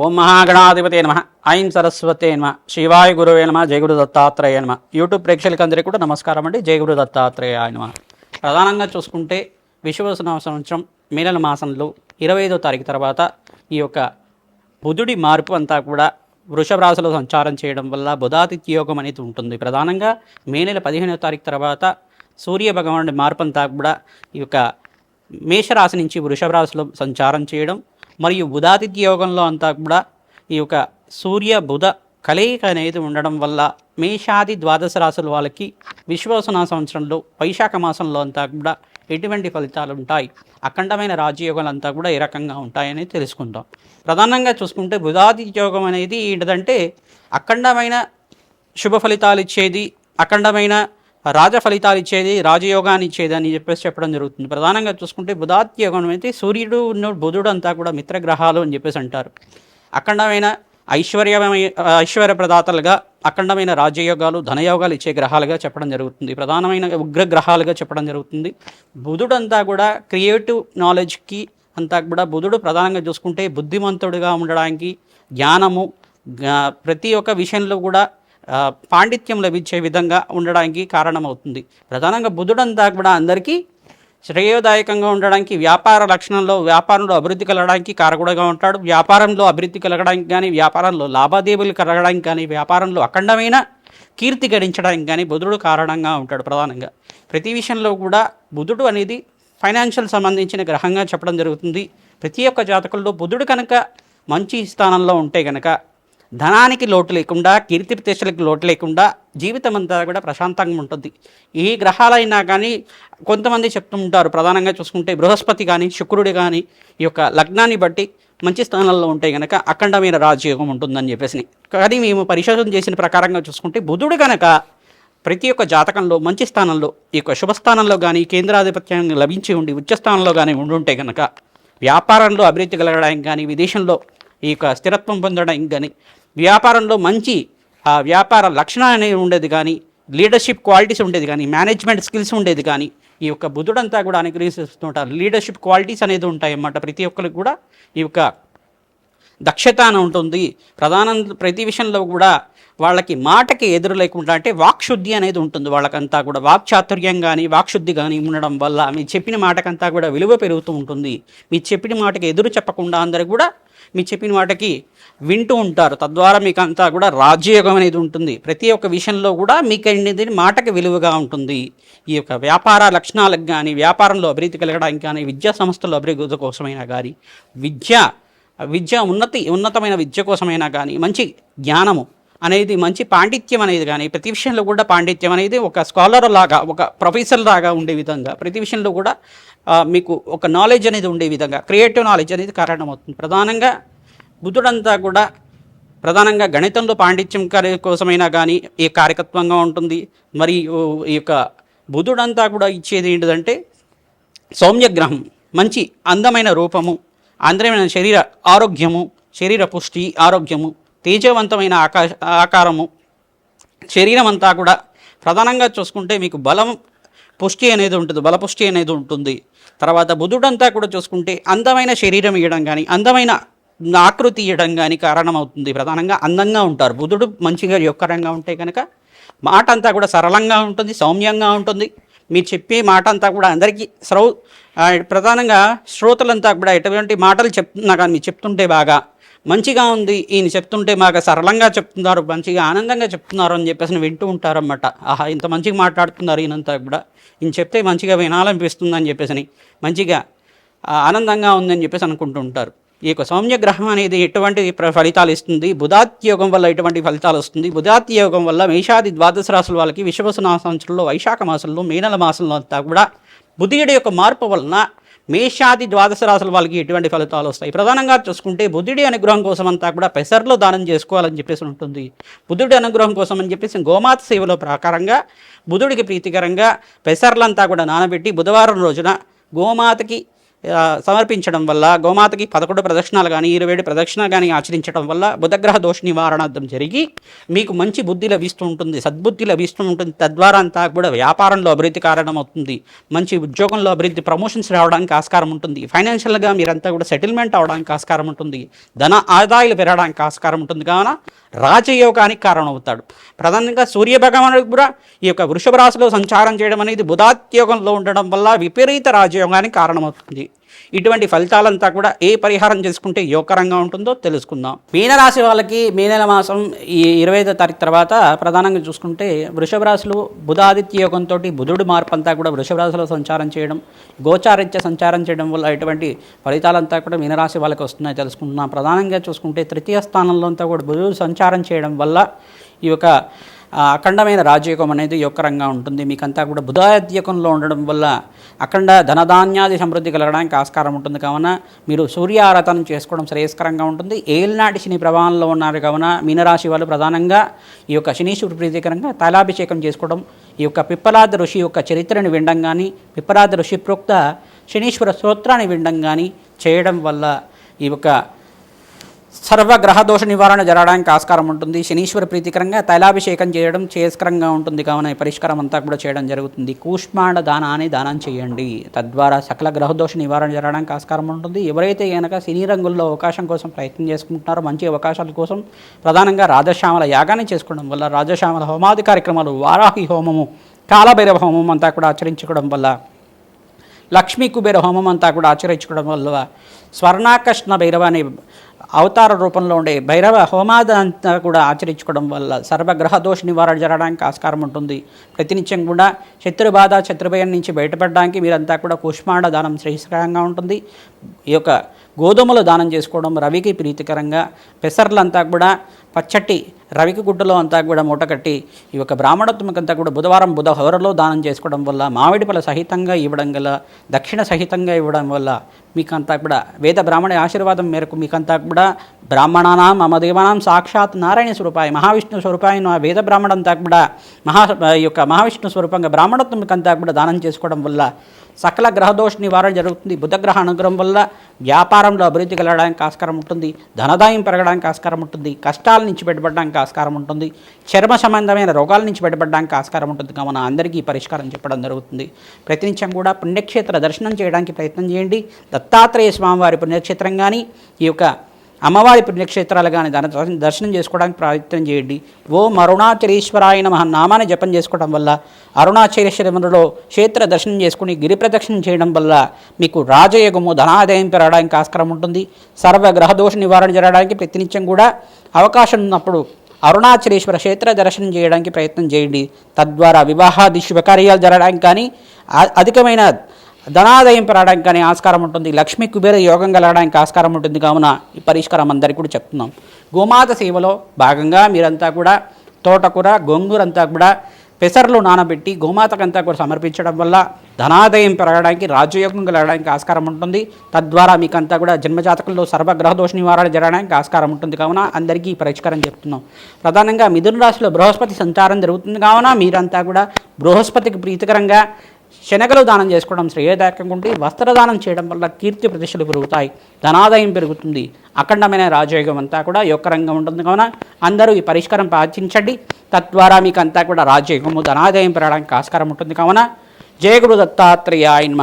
ఓం మహాగణాధిపతే నమ. ఐం సరస్వతే నమ. శివాయ గురువే నమ. జయగురు దత్తాత్రేయ నమ. యూట్యూబ్ ప్రేక్షకులందరికీ కూడా నమస్కారం అండి. జయగురు దత్తాత్రేయ నమ. ప్రధానంగా చూసుకుంటే విశ్వవసన సంవత్సరం మే మాసంలో ఇరవై ఐదో తారీఖు తర్వాత ఈ యొక్క బుధుడి మార్పు అంతా కూడా వృషభ రాశిలో సంచారం చేయడం వల్ల బుధాతిథ్య యోగం అనేది ఉంటుంది. ప్రధానంగా మే నెల పదిహేనవ తారీఖు తర్వాత సూర్య భగవానుడి మార్పు అంతా కూడా ఈ యొక్క మేషరాశి నుంచి వృషభ రాశిలో సంచారం చేయడం మరియు బుధాదిత్య యోగంలో అంతా కూడా ఈ యొక్క సూర్య బుధ కలయిక అనేది ఉండడం వల్ల మేషాది ద్వాదశ రాశుల వాళ్ళకి విశ్వసన సంవత్సరంలో వైశాఖ మాసంలో అంతా కూడా ఎటువంటి ఫలితాలు ఉంటాయి? అఖండమైన రాజయోగాలు అంతా కూడా ఏ రకంగా ఉంటాయని తెలుసుకుందాం. ప్రధానంగా చూసుకుంటే బుధాది యోగం అనేది ఏంటంటే అఖండమైన శుభ ఫలితాలు ఇచ్చేది అఖండమైన రాజ ఫలితాలు ఇచ్చేది రాజయోగాన్ని ఇచ్చేది అని చెప్పేసి చెప్పడం జరుగుతుంది. ప్రధానంగా చూసుకుంటే బుధాత్య యోగం అయితే సూర్యుడు ఉన్న బుధుడు అంతా కూడా మిత్రగ్రహాలు అని చెప్పేసి అంటారు. అఖండమైన ఐశ్వర్యమైన ఐశ్వర్య ప్రదాతలుగా అఖండమైన రాజయోగాలు ధనయోగాలు ఇచ్చే గ్రహాలుగా చెప్పడం జరుగుతుంది. ప్రధానమైన ఉగ్ర గ్రహాలుగా చెప్పడం జరుగుతుంది. బుధుడంతా కూడా క్రియేటివ్ నాలెడ్జ్కి అంతా కూడా బుధుడు ప్రధానంగా చూసుకుంటే బుద్ధిమంతుడిగా ఉండడానికి జ్ఞానము ప్రతి ఒక్క విషయంలో కూడా పాండిత్యం లభించే విధంగా ఉండడానికి కారణమవుతుంది. ప్రధానంగా బుధుడంతా కూడా అందరికీ శ్రేయోదాయకంగా ఉండడానికి వ్యాపార లక్షణంలో వ్యాపారంలో అభివృద్ధి కలగడానికి కారకుడుగా ఉంటాడు. వ్యాపారంలో అభివృద్ధి కలగడానికి కానీ వ్యాపారంలో లాభాదేవీలు కలగడానికి కానీ వ్యాపారంలో అఖండమైన కీర్తి గడించడానికి కానీ బుధుడు కారణంగా ఉంటాడు ప్రధానంగా. ప్రతి విషయంలో కూడా బుధుడు అనేది ఫైనాన్షియల్ సంబంధించిన గ్రహంగా చెప్పడం జరుగుతుంది. ప్రతి ఒక్క జాతకుల్లో బుధుడు కనుక మంచి స్థానంలో ఉంటే కనుక ధనానికి లోటు లేకుండా కీర్తి ప్రతిష్టలకు లోటు లేకుండా జీవితం అంతా కూడా ప్రశాంతంగా ఉంటుంది. ఈ గ్రహాలైనా కానీ కొంతమంది చెప్తుంటారు ప్రధానంగా చూసుకుంటే బృహస్పతి కానీ శుక్రుడు కానీ ఈ యొక్క లగ్నాన్ని బట్టి మంచి స్థానంలో ఉంటే కనుక అఖండమైన రాజయోగం ఉంటుందని చెప్పేసి. కానీ మేము పరిశోధన చేసిన ప్రకారంగా చూసుకుంటే బుధుడు కనుక ప్రతి ఒక్క జాతకంలో మంచి స్థానంలో ఈ యొక్క శుభస్థానంలో కానీ కేంద్రాధిపత్యం లభించి ఉండి ఉచ్చస్థానంలో కానీ ఉండుంటే కనుక వ్యాపారంలో అభివృద్ధి కలగడానికి కానీ విదేశంలో ఈ యొక్క స్థిరత్వం పొందడానికి కానీ వ్యాపారంలో మంచి ఆ వ్యాపార లక్షణాలు అనేవి ఉండేది కానీ లీడర్షిప్ క్వాలిటీస్ ఉండేది కానీ మేనేజ్మెంట్ స్కిల్స్ ఉండేది కానీ ఈ యొక్క బుధుడంతా కూడా అనుగ్రహిస్తుంటారు లీడర్షిప్ క్వాలిటీస్ అనేది ఉంటాయి అన్నమాట ప్రతి ఒక్కరికి కూడా. ఈ యొక్క దక్షత అని ఉంటుంది. ప్రధాన ప్రతి విషయంలో కూడా వాళ్ళకి మాటకి ఎదురు లేకుండా అంటే వాక్శుద్ధి అనేది ఉంటుంది. వాళ్ళకంతా కూడా వాక్చాతుర్యం కానీ వాక్శుద్ధి కానీ ఉండడం వల్ల మీ చెప్పిన మాటకంతా కూడా విలువ పెరుగుతూ ఉంటుంది. మీ చెప్పిన మాటకి ఎదురు చెప్పకుండా అందరూ కూడా మీ చెప్పిన మాటకి వింటూ ఉంటారు. తద్వారా మీకు అంతా కూడా రాజ్యయోగం అనేది ఉంటుంది. ప్రతి ఒక్క విషయంలో కూడా మీకు అనేది మాటకి విలువగా ఉంటుంది. ఈ యొక్క వ్యాపార లక్షణాలకు కానీ వ్యాపారంలో అభివృద్ధి కలగడానికి కానీ విద్యా సంస్థల్లో అభివృద్ధి కోసమైనా కానీ విద్య విద్య ఉన్నతి ఉన్నతమైన విద్య కోసమైనా కానీ మంచి జ్ఞానము అనేది మంచి పాండిత్యం అనేది కానీ ప్రతి విషయంలో కూడా పాండిత్యం అనేది ఒక స్కాలర్ లాగా ఒక ప్రొఫెసర్ లాగా ఉండే విధంగా ప్రతి విషయంలో కూడా మీకు ఒక నాలెడ్జ్ అనేది ఉండే విధంగా క్రియేటివ్ నాలెడ్జ్ అనేది కారణమవుతుంది. ప్రధానంగా బుద్ధుడంతా కూడా ప్రధానంగా గణితంలో పాండిత్యం కార్య కోసమైనా కానీ ఈ కారకత్వంగా ఉంటుంది మరియు ఈ యొక్క బుధుడంతా కూడా ఇచ్చేది ఏంటిదంటే సౌమ్యగ్రహం మంచి అందమైన రూపము అందమైన శరీర ఆరోగ్యము శరీర పుష్టి ఆరోగ్యము తేజవంతమైన ఆకాశ ఆకారము. శరీరం అంతా కూడా ప్రధానంగా చూసుకుంటే మీకు బలం పుష్టి అనేది ఉంటుంది బలపుష్టి అనేది ఉంటుంది. తర్వాత బుధుడంతా కూడా చూసుకుంటే అందమైన శరీరం ఇవ్వడం కానీ అందమైన ఆకృతి ఇవ్వడం కానీ కారణమవుతుంది. ప్రధానంగా అందంగా ఉంటారు. బుధుడు మంచిగా యొక్కరంగా ఉంటే కనుక మాట అంతా కూడా సరళంగా ఉంటుంది సౌమ్యంగా ఉంటుంది. మీరు చెప్పే మాట అంతా కూడా అందరికీ శ్రౌ ప్రధానంగా శ్రోతలంతా కూడా ఎటువంటి మాటలు చెప్తున్నా కానీ మీరు చెప్తుంటే బాగా మంచిగా ఉంది ఈయన చెప్తుంటే బాగా సరళంగా చెప్తున్నారు మంచిగా ఆనందంగా చెప్తున్నారు అని చెప్పేసి వింటూ ఉంటారన్నమాట. ఆహా ఇంత మంచిగా మాట్లాడుతున్నారు ఈయనంతా కూడా. ఈయన చెప్తే మంచిగా వినాలనిపిస్తుంది అని చెప్పేసి మంచిగా ఆనందంగా ఉందని చెప్పేసి అనుకుంటూ ఉంటారు. ఈ యొక్క సౌమ్యగ్రహం అనేది ఎటువంటి ప్ర- ఫలితాలు ఇస్తుంది? బుధాత్యోగం వల్ల ఎటువంటి ఫలితాలు వస్తుంది? బుధాత్యోగం వల్ల మేషాది ద్వాదశ రాసుల వాళ్ళకి విశ్వసన సంవత్సరంలో వైశాఖ మాసంలో మేనల మాసంలో అంతా కూడా బుధుడి యొక్క మార్పు వలన మేషాది ద్వాదశ రాసుల వాళ్ళకి ఎటువంటి ఫలితాలు వస్తాయి? ప్రధానంగా చూసుకుంటే బుద్ధుడి అనుగ్రహం కోసం అంతా కూడా పెసర్లో దానం చేసుకోవాలని చెప్పేసి ఉంటుంది. బుద్ధుడి అనుగ్రహం కోసం అని చెప్పేసి గోమాత సేవలో ప్రకారంగా బుధుడికి ప్రీతికరంగా పెసర్లంతా కూడా నానబెట్టి బుధవారం రోజున గోమాతకి సమర్పించడం వల్ల గోమాతకి పదకొండు ప్రదక్షిణాలు కానీ ఇరవై ఏడు ప్రదక్షిణ కానీ ఆచరించడం వల్ల బుధగ్రహ దోష నివారణార్థం జరిగి మీకు మంచి బుద్ధి లభిస్తూ ఉంటుంది సద్బుద్ధి లభిస్తూ ఉంటుంది. తద్వారా అంతా కూడా వ్యాపారంలో అభివృద్ధి కారణమవుతుంది. మంచి ఉద్యోగంలో అభివృద్ధి ప్రమోషన్స్ రావడానికి ఆస్కారం ఉంటుంది. ఫైనాన్షియల్గా మీరంతా కూడా సెటిల్మెంట్ అవడానికి ఆస్కారం ఉంటుంది. ధన ఆదాయాలు పెరగడానికి ఆస్కారం ఉంటుంది. కావున రాజయోగానికి కారణమవుతాడు. ప్రధానంగా సూర్య భగవానుడు కూడా ఈ యొక్క వృషభ రాశిలో సంచారం చేయడం అనేది బుధాత్యోగంలో ఉండడం వల్ల విపరీత రాజయోగానికి కారణమవుతుంది. ఇటువంటి ఫలితాలంతా కూడా ఏ పరిహారం చేసుకుంటే యోగకరంగా ఉంటుందో తెలుసుకుందాం. మీనరాశి వాళ్ళకి మే నెల మాసం ఈ ఇరవై ఐదో తారీఖు తర్వాత ప్రధానంగా చూసుకుంటే వృషభ రాశిలో బుధాదిత్య యోగంతో బుధుడు మార్పు అంతా కూడా వృషభ రాశిలో సంచారం చేయడం గోచారిత్య సంచారం చేయడం వల్ల ఇటువంటి ఫలితాలంతా కూడా మీనరాశి వాళ్ళకి వస్తున్నాయి తెలుసుకుంటున్నాం ప్రధానంగా చూసుకుంటే తృతీయ స్థానంలో అంతా కూడా బుధుడు సంచారం చేయడం వల్ల ఈ యొక్క అఖండమైన రాజయోగం అనేది యొక్కరంగా ఉంటుంది. మీకంతా కూడా బుధాద్యకంలో ఉండడం వల్ల అఖండ ధనధాన్యాది సమృద్ధి కలగడానికి ఆస్కారం ఉంటుంది. కావున మీరు సూర్య ఆరాధన చేసుకోవడం శ్రేయస్కరంగా ఉంటుంది. ఏలినాటి శని ప్రభావంలో ఉన్నారు. కావున మీనరాశి వాళ్ళు ప్రధానంగా ఈ యొక్క శనీశ్వరు ప్రీతికరంగా తైలాభిషేకం చేసుకోవడం ఈ యొక్క పిప్పలాద ఋషి యొక్క చరిత్రను వినడం కానీ పిప్పలాద ఋషి ప్రోక్త శనీశ్వర స్తోత్రాన్ని వినడం కానీ చేయడం వల్ల ఈ యొక్క సర్వగ్రహ దోష నివారణ జరగడానికి ఆస్కారం ఉంటుంది. శనీశ్వర ప్రీతికరంగా తైలాభిషేకం చేయడం చేస్కరంగా ఉంటుంది. కావున పరిష్కారం అంతా కూడా చేయడం జరుగుతుంది. కూష్మాండ దానాన్ని దానం చేయండి. తద్వారా సకల గ్రహదోష నివారణ జరగడానికి ఆస్కారం ఉంటుంది. ఎవరైతే కనుక సినీ రంగుల్లో అవకాశం కోసం ప్రయత్నం చేసుకుంటున్నారో మంచి అవకాశాల కోసం ప్రధానంగా రాజశ్యామల యాగాన్ని చేసుకోవడం వల్ల రాజశ్యామల హోమాది కార్యక్రమాలు వారాహి హోమము కాలభైరవ హోమం అంతా కూడా ఆచరించుకోవడం వల్ల లక్ష్మీ కుబేర హోమం అంతా కూడా ఆచరించుకోవడం వల్ల స్వర్ణాకృష్ణ భైరవ అనే అవతార రూపంలో ఉండే భైరవ హోమాదంతా కూడా ఆచరించుకోవడం వల్ల సర్వగ్రహ దోష నివారణ జరగడానికి ఆస్కారం ఉంటుంది. ప్రతినిత్యం కూడా శత్రుబాధ శత్రుభయం నుంచి బయటపడడానికి మీరంతా కూడా కుష్మాండ దానం శ్రేయస్కరంగా ఉంటుంది. ఈ యొక్క గోధుమలు దానం చేసుకోవడం రవికి ప్రీతికరంగా. పెసర్లంతా కూడా పచ్చటి రవికి గుడ్డలో అంతా కూడా మూట కట్టి ఈ యొక్క బ్రాహ్మణత్వకంతా కూడా బుధవారం బుధ హోరలో దానం చేసుకోవడం వల్ల మామిడి పళ్ళ సహితంగా ఇవ్వడం గల దక్షిణ సహితంగా ఇవ్వడం వల్ల మీకంతా కూడా వేద బ్రాహ్మణ ఆశీర్వాదం మేరకు మీకంతా కూడా బ్రాహ్మణానాం మమ దేవానాం సాక్షాత్ నారాయణ స్వరూపాయ మహావిష్ణు స్వరూపాయను ఆ వేద బ్రాహ్మణంతా కూడా మహా ఈ యొక్క మహావిష్ణు స్వరూపంగా బ్రాహ్మణత్వకంతా కూడా దానం చేసుకోవడం వల్ల సకల గ్రహదోష నివారణ జరుగుతుంది. బుధగ్రహ అనుగ్రహం వల్ల వ్యాపారంలో అభివృద్ధి కలగడానికి ఆస్కారం ఉంటుంది. ధనదాయం పెరగడానికి ఆస్కారం ఉంటుంది. కష్టాల నుంచి బయటపడడానికి ఆస్కారం ఉంటుంది. చర్మ సంబంధమైన రోగాల నుంచి బయటపడడానికి ఆస్కారం ఉంటుంది. కావున అందరికీ పరిష్కారం చెప్పడం జరుగుతుంది. ప్రతినిత్యం కూడా పుణ్యక్షేత్ర దర్శనం చేయడానికి ప్రయత్నం చేయండి. దత్తాత్రేయ స్వామివారి పుణ్యక్షేత్రం కానీ ఈ యొక్క అమ్మవారి పుణ్యక్షేత్రాలు కానీ దాని దర్శనం- చేసుకోవడానికి ప్రయత్నం చేయండి. ఓం అరుణాచలేశ్వరాయ నమః నామాన్ని జపం చేసుకోవడం వల్ల అరుణాచలేశ్వరములో క్షేత్ర దర్శనం చేసుకుని గిరి ప్రదక్షిణం చేయడం వల్ల మీకు రాజయోగము ధనాదాయం పెరగడానికి ఆస్కారం ఉంటుంది. సర్వ గ్రహదోష నివారణ జరగడానికి ప్రతినిత్యం కూడా అవకాశం ఉన్నప్పుడు అరుణాచలేశ్వర క్షేత్ర దర్శనం చేయడానికి ప్రయత్నం చేయండి. తద్వారా వివాహాది శుభకార్యాలు జరగడానికి కానీ అధికమైన ధనాదాయం పెరగడానికి కానీ ఆస్కారం ఉంటుంది. లక్ష్మీ కుబేర యోగం కలగడానికి ఆస్కారం ఉంటుంది. కావున ఈ పరిష్కారం అందరికీ కూడా చెప్తున్నాం. గోమాత సేవలో భాగంగా మీరంతా కూడా తోటకూర గోంగూరంతా కూడా పెసర్లు నానబెట్టి గోమాతకంతా కూడా సమర్పించడం వల్ల ధనాదాయం పెరగడానికి రాజయోగం కలగడానికి ఆస్కారం ఉంటుంది. తద్వారా మీకంతా కూడా జన్మజాతకంలో సర్వగ్రహ దోష నివారణ జరగడానికి ఆస్కారం ఉంటుంది. కావున అందరికీ ఈ పరిష్కారం చెప్తున్నాం. ప్రధానంగా మిథున రాశిలో బృహస్పతి సంచారం జరుగుతుంది. కావున మీరంతా కూడా బృహస్పతికి ప్రీతికరంగా శనగలు దానం చేసుకోవడం శ్రేయదాయకంగా ఉంటే వస్త్రదానం చేయడం వల్ల కీర్తి ప్రతిష్టలు పెరుగుతాయి. ధనాదాయం పెరుగుతుంది. అఖండమైన రాజయోగం అంతా కూడా యొక్క రంగం ఉంటుంది. కావున అందరూ ఈ పరిష్కారం పాటించండి. తద్వారా మీకు అంతా కూడా రాజయోగము ధనాదాయం పెరగడానికి ఆస్కారం ఉంటుంది. కావున జయ గురు దత్తాత్రేయ ఆయన